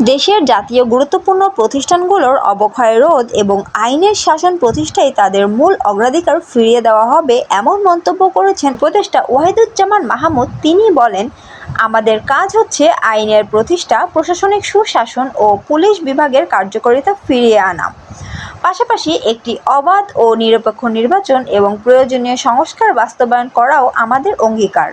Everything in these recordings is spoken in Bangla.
দেশের জাতীয় গুরুত্বপূর্ণ প্রতিষ্ঠানগুলোর অবক্ষয় রোধ এবং আইনের শাসন প্রতিষ্ঠায় তাদের মূল অগ্রাধিকার ফিরিয়ে দেওয়া হবে এমন মন্তব্য করেছেন উপদেষ্টা ওয়াহিদুজ্জামান মাহমুদ। তিনি বলেন, আমাদের কাজ হচ্ছে আইনের প্রতিষ্ঠা, প্রশাসনিক সুশাসন ও পুলিশ বিভাগের কার্যকারিতা ফিরিয়ে আনা। পাশাপাশি একটি অবাধ ও নিরপেক্ষ নির্বাচন এবং প্রয়োজনীয় সংস্কার বাস্তবায়ন করাও আমাদের অঙ্গীকার।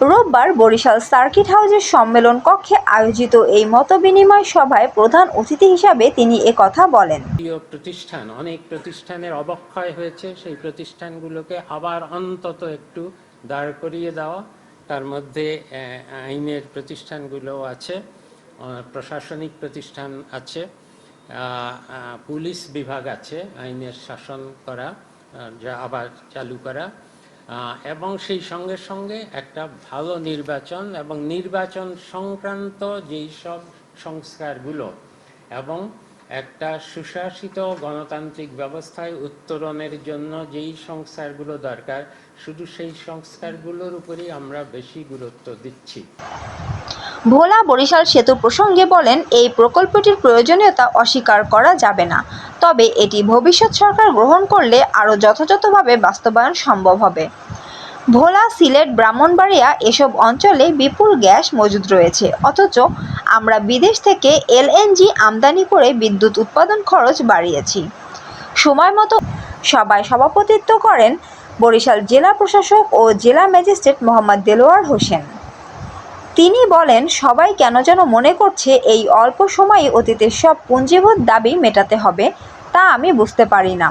রোববার বরিশাল সার্কিট হাউসের সম্মেলন কক্ষে আয়োজিত এই মতবিনিময় সভায় প্রধান অতিথি হিসাবে তিনি একথা বলেন। প্রিয় প্রতিষ্ঠান, অনেক প্রতিষ্ঠানের অবক্ষয় হয়েছে। সেই প্রতিষ্ঠানগুলোকে আবার অন্তত একটু দাঁড় করিয়ে দেওয়া। তার মধ্যে আইনের প্রতিষ্ঠানগুলো আছে প্রশাসনিক প্রতিষ্ঠান আছে পুলিশ বিভাগ আছে, আইনের শাসন করা যা আবার চালু করা। এবং সেই সঙ্গে সঙ্গে একটা ভালো নির্বাচন এবং নির্বাচন সংক্রান্ত যেই সব সংস্কারগুলো এবং একটা সুশাসিত গণতান্ত্রিক ব্যবস্থায় উত্তরণের জন্য যেই সংস্কারগুলো দরকার, শুধু সেই সংস্কারগুলোর উপরেই আমরা বেশি গুরুত্ব দিচ্ছি। ভোলা বরিশাল সেতু প্রসঙ্গে বলেন, এই প্রকল্পটির প্রয়োজনীয়তা অস্বীকার করা যাবে না। তবে এটি ভবিষ্যৎ সরকার গ্রহণ করলে আরও যথাযথভাবে বাস্তবায়ন সম্ভব হবে। ভোলা, সিলেট, ব্রাহ্মণবাড়িয়া এসব অঞ্চলে বিপুল গ্যাস মজুদ রয়েছে। অথচ আমরা বিদেশ থেকে এলএনজি আমদানি করে বিদ্যুৎ উৎপাদন খরচ বাড়িয়েছি। সময় মতো সবাই সভাপতিত্ব করেন বরিশাল জেলা প্রশাসক ও জেলা ম্যাজিস্ট্রেট মোহাম্মদ দেলোয়ার হোসেন। তিনি বলেন, সবাই কেন যেন মনে করছে এই অল্প সময়ে অতীতের সব পুঞ্জীভূত দাবি মেটাতে হবে, তা আমি বুঝতে পারি না।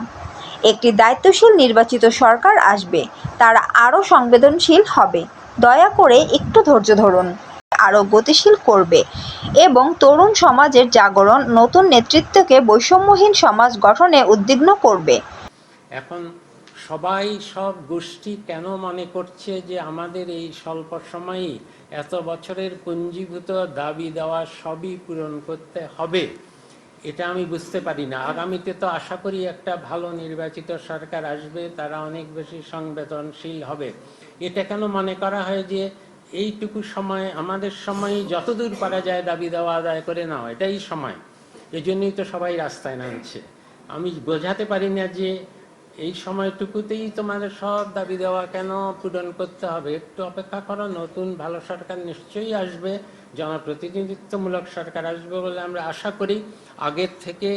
একটি দায়িত্বশীল নির্বাচিত সরকার আসবে, তারা আরও সংবেদনশীল হবে। দয়া করে একটু ধৈর্য ধরুন, আরও গতিশীল করবে এবং তরুণ সমাজের জাগরণ, নতুন নেতৃত্বকে বৈষম্যহীন সমাজ গঠনে উদ্বিগ্ন করবে। এখন সবাই সব গোষ্ঠী কেন মনে করছে যে আমাদের এই স্বল্প সময়ে এত বছরের পুঞ্জীভূত দাবি দেওয়া সবই পূরণ করতে হবে? এটা আমি বুঝতে পারি না। আগামীতে তো আশা করি একটা ভালো নির্বাচিত সরকার আসবে, তারা অনেক বেশি সংবেদনশীল হবে। এটা কেন মনে করা হয় যে এইটুকু সময়, আমাদের সময় যতদূর পারা যায় দাবি দেওয়া আদায় করে নাও, এটাই সময়। এজন্যই তো সবাই রাস্তায় নামছে। আমি বোঝাতে পারি না যে এই সময়টুকুতেই তোমাদের সব দাবি দেওয়া কেন পূরণ করতে হবে? একটু অপেক্ষা করো, নতুন ভালো সরকার নিশ্চয়ই আসবে, জনপ্রতিনিধিত্বমূলক সরকার আসবে বলে আমরা আশা করি। আগের থেকে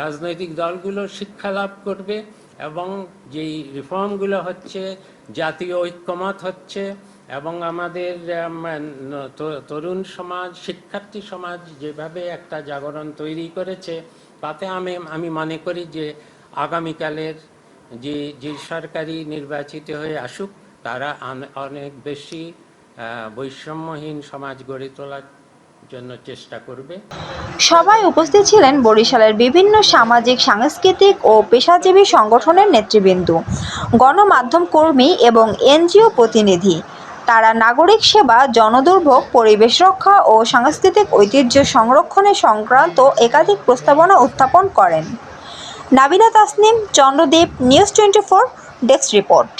রাজনৈতিক দলগুলো শিক্ষা লাভ করবে এবং যেই রিফর্মগুলো হচ্ছে, জাতীয় ঐক্যমত হচ্ছে এবং আমাদের তরুণ সমাজ, শিক্ষার্থী সমাজ যেভাবে একটা জাগরণ তৈরি করেছে, তাতে আমি আমি মনে করি যে আগামীকালের যে যে সরকারি নির্বাচিত হয়ে আসুক, তারা অনেক বেশি বৈষম্যহীন সমাজ গড়ে তোলার জন্য চেষ্টা করবে। সভায় উপস্থিত ছিলেন বরিশালের বিভিন্ন সামাজিক, সাংস্কৃতিক ও পেশাজীবী সংগঠনের নেতৃবৃন্দ, গণমাধ্যম কর্মী এবং এনজিও প্রতিনিধি। তারা নাগরিক সেবা, জনদুর্ভোগ, পরিবেশ রক্ষা ও সাংস্কৃতিক ঐতিহ্য সংরক্ষণে সংক্রান্ত একাধিক প্রস্তাবনা উত্থাপন করেন। Nabila Tasnim Chandradwip news twenty four desk report.